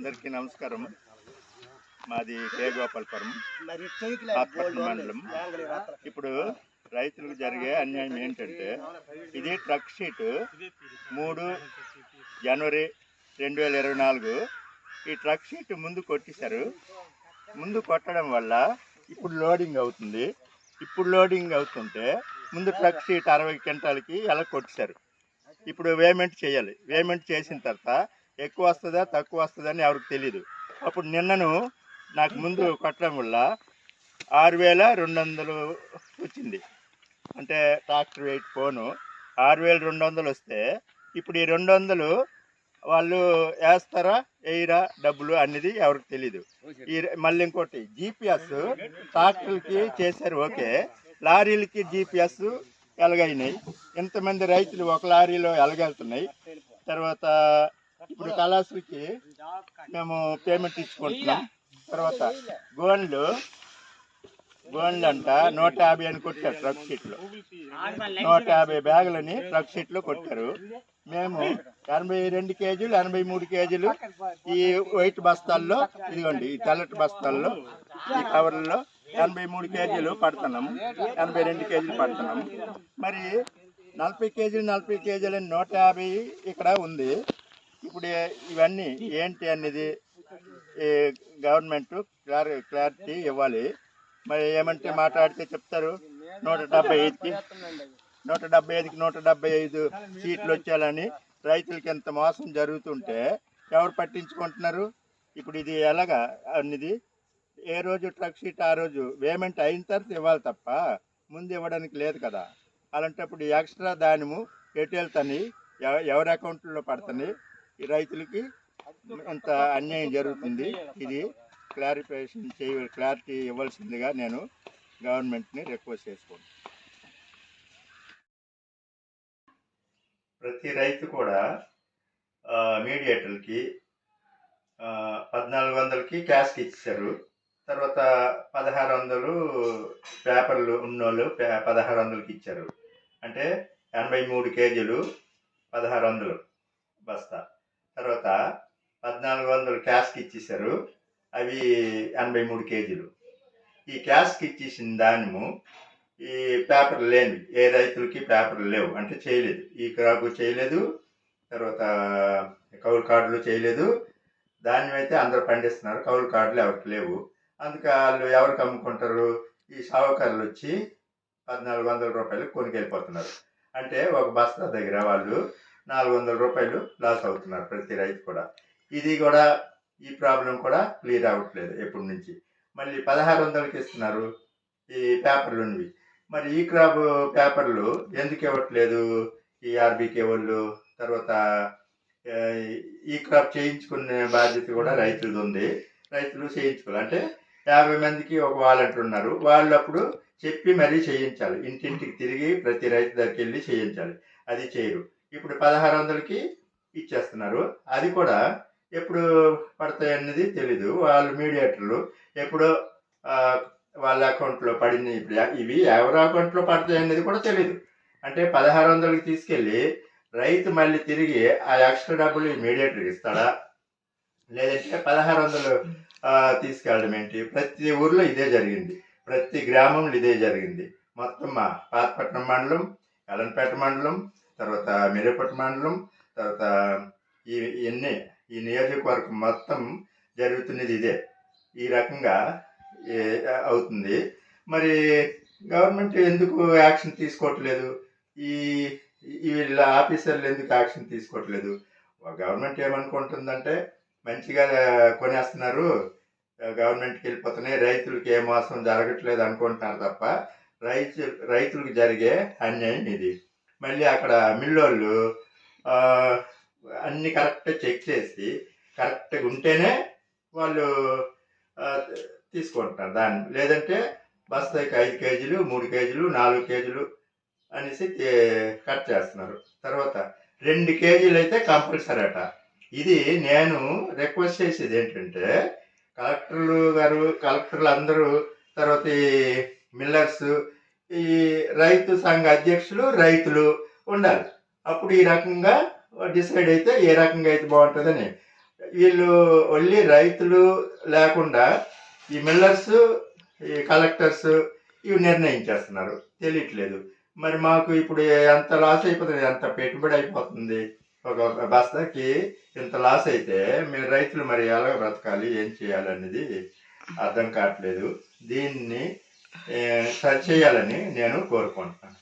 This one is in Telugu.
అందరికీ నమస్కారం. మాది కే గోపాలపురం మరి చేయట్లే పాతపట్నం మండలం. ఇప్పుడు రైతులకు జరిగే అన్యాయం ఏంటంటే ఇది ట్రక్ షీట్ మూడు జనవరి రెండు వేల ఇరవై నాలుగు. ఈ ట్రక్ షీట్ ముందు కొట్టేశారు. ముందు కొట్టడం వల్ల ఇప్పుడు లోడింగ్ అవుతుంది. ఇప్పుడు లోడింగ్ అవుతుంటే ముందు ట్రక్ షీట్ అరవై క్వింటాలకి ఎలా కొట్టేశారు? ఇప్పుడు వేమెంట్ చేయాలి. వేమెంట్ చేసిన తర్వాత ఎక్కువ వస్తుందా తక్కువ వస్తుందా అని ఎవరికి తెలియదు అప్పుడు నిన్నను నాకు ముందు కొట్టడం వల్ల ఆరు వేల రెండు వందలు వచ్చింది. అంటే ట్రాక్టర్ వెయిట్ ఫోను ఆరు వేల రెండు వందలు వస్తే ఇప్పుడు ఈ రెండు వందలు వాళ్ళు వేస్తారా వేయరా డబ్బులు అనేది ఎవరికి తెలీదు. ఈ మళ్ళీ ఇంకోటి జీపీఎస్ ట్రాక్టర్లకి చేశారు ఓకే. లారీలకి జీపీఎస్ ఎలగైనాయి? ఎంతమంది రైతులు ఒక లారీలో ఎలగెళ్తున్నాయి? తర్వాత ఇప్పుడు కళాశ్రీకి మేము పేమెంట్ ఇచ్చుకుంటున్నాం. తర్వాత గోన్లు గోన్లు అంట నూట యాభై అని కొట్టారు ట్రక్ షీట్లు నూట యాభై బ్యాగులని ట్రక్ షీట్లో కొట్టారు. మేము ఎనభై రెండు కేజీలు ఎనభై మూడు కేజీలు ఈ వైట్ బస్తాల్లో ఇదిగోండి ఈ తెల్లటి బస్తాల్లో ఈ కవర్లలో ఎనభై మూడు కేజీలు పడుతున్నాము ఎనభై రెండు కేజీలు పడుతున్నాము మరి నలభై కేజీలు నలభై కేజీలు అని నూట యాభై ఇక్కడ ఉంది. ఇప్పుడు ఇవన్నీ ఏంటి అనేది గవర్నమెంట్ క్లారి క్లారిటీ ఇవ్వాలి. మరి ఏమంటే మాట్లాడితే చెప్తారు నూట డెబ్బై ఐదుకి నూట డెబ్బై ఐదుకి నూట డెబ్బై ఐదు సీట్లు వచ్చేయాలని రైతులకి ఎంత మోసం జరుగుతుంటే ఎవరు పట్టించుకుంటున్నారు? ఇప్పుడు ఇది ఎలాగా అనేది ఏ రోజు ట్రక్ షీట్ ఆ రోజు పేమెంట్ అయిన తర్వాత ఇవ్వాలి తప్ప ముందు ఇవ్వడానికి లేదు కదా. అలాంటప్పుడు ఎక్స్ట్రా దానిము ఎటు వెళ్తాయి ఎవ- ఎవరి అకౌంట్లో పడతాని ఈ రైతులకి అంత అన్యాయం జరుగుతుంది. ఇది క్లారిఫికేషన్ చేయ క్లారిటీ ఇవ్వాల్సిందిగా నేను గవర్నమెంట్ని రిక్వెస్ట్ చేసుకుంటాను ప్రతి రైతు కూడా మీడియేటర్కి పద్నాలుగు వందలకి క్యాష్కి ఇచ్చారు. తర్వాత పదహారు వందలు పేపర్లు ఉన్నోళ్ళు పే- పదహారు వందలకి ఇచ్చారు. అంటే ఎనభై మూడు కేజీలు పదహారు వందలు బస్తా. తర్వాత పద్నాలుగు వందలు క్యాష్కి ఇచ్చేసారు అవి ఎనభై మూడు కేజీలు. ఈ క్యాష్కి ఇచ్చేసిన దానిము ఈ పేపర్ లేని ఏ రైతులకి పేపర్లు లేవు. అంటే చేయలేదు. ఈ క్రాపు చేయలేదు. తర్వాత కౌలు కార్డులు చేయలేదు. ధాన్యం అయితే అందరూ పండిస్తున్నారు. కౌలు కార్డులు ఎవరికి లేవు. అందుకే వాళ్ళు ఎవరికి అమ్ముకుంటారు? ఈ సావుకారులు వచ్చి పద్నాలుగు వందల రూపాయలు కొనుకెళ్ళిపోతున్నారు అంటే ఒక బస్తా దగ్గర వాళ్ళు నాలుగు వందల రూపాయలు లాస్ అవుతున్నారు ప్రతి రైతు కూడా. ఇది కూడా ఈ ప్రాబ్లం కూడా క్లియర్ అవ్వట్లేదు ఎప్పటి నుంచి. మళ్ళీ పదహారు వందలకి ఇస్తున్నారు ఈ పేపర్లు ఉన్నవి మరి ఈ క్రాప్ పేపర్లు ఎందుకు ఇవ్వట్లేదు? ఈ ఆర్బీకే వాళ్ళు తర్వాత ఈ క్రాప్ చేయించుకునే బాధ్యత కూడా రైతులది. ఉంది రైతులు చేయించుకోవాలి. అంటే యాభై మందికి ఒక వాలంటీర్ ఉన్నారు. వాళ్ళు అప్పుడు చెప్పి మరీ చేయించాలి. ఇంటింటికి తిరిగి ప్రతి రైతు దగ్గరికి వెళ్ళి చేయించాలి. అది చేయరు. ఇప్పుడు పదహారు వందలకి ఇచ్చేస్తున్నారు. అది కూడా ఎప్పుడు పడతాయి అనేది తెలీదు. వాళ్ళు మీడియేటర్లు ఎప్పుడో వాళ్ళ అకౌంట్లో పడింది ఇప్పుడు ఇవి ఎవరి అకౌంట్లో పడతాయి అనేది కూడా తెలీదు. అంటే పదహారు వందలకి తీసుకెళ్ళి రైతు మళ్ళీ తిరిగి ఆ ఎక్స్ట్రా డబ్బులు ఈ ఇస్తాడా? లేదంటే పదహారు వందలు తీసుకెళ్ళడం ఏంటి? ప్రతి ఊర్లో ఇదే జరిగింది. ప్రతి గ్రామంలో ఇదే జరిగింది. మొత్తం మా పాతపట్నం మండలం ఎలంపేట మండలం తర్వాత మిరపట్ట మండలం తర్వాత ఈ ఎన్ని ఈ నియోజకవర్గం మొత్తం జరుగుతున్నది ఇదే. ఈ రకంగా అవుతుంది. మరి గవర్నమెంట్ ఎందుకు యాక్షన్ తీసుకోవట్లేదు? ఈ ఈ వీళ్ళ ఆఫీసర్లు ఎందుకు యాక్షన్ తీసుకోవట్లేదు? గవర్నమెంట్ ఏమనుకుంటుందంటే మంచిగా కొనేస్తున్నారు. గవర్నమెంట్కి వెళ్ళిపోతున్నాయి. రైతులకి ఏ మోసం జరగట్లేదు అనుకుంటున్నారు తప్ప రైతు రైతులకు జరిగే అన్యాయం ఇది. మళ్ళీ అక్కడ మిల్లోళ్ళు అన్ని కరెక్ట్గా చెక్ చేసి కరెక్ట్గా ఉంటేనే వాళ్ళు తీసుకుంటారు దాన్ని. లేదంటే బస్తాకి ఐదు కేజీలు మూడు కేజీలు నాలుగు కేజీలు అనేసి కట్ చేస్తున్నారు. తర్వాత రెండు కేజీలు అయితే కంపల్సరీ అట. ఇది నేను రిక్వెస్ట్ చేసేది ఏంటంటే కలెక్టర్లు గారు కలెక్టర్లు అందరూ తర్వాత ఈ మిల్లర్స్ ఈ రైతు సంఘ అధ్యక్షులు రైతులు ఉండాలి. అప్పుడు ఈ రకంగా డిసైడ్ అయితే ఏ రకంగా అయితే బాగుంటుందని. వీళ్ళు ఓన్లీ రైతులు లేకుండా ఈ మిల్లర్స్ ఈ కలెక్టర్స్ ఇవి నిర్ణయించేస్తున్నారు. తెలియట్లేదు. మరి మాకు ఇప్పుడు ఎంత లాస్ అయిపోతుంది? ఎంత పెట్టుబడి అయిపోతుంది? ఒక ఒక బస్తాకి ఇంత లాస్ అయితే మీరు రైతులు మరి ఎలా బ్రతకాలి? ఏం చేయాలి అనేది అర్థం కావట్లేదు. దీన్ని సరి సరిచేయాలని నేను కోరుకుంటున్నాను.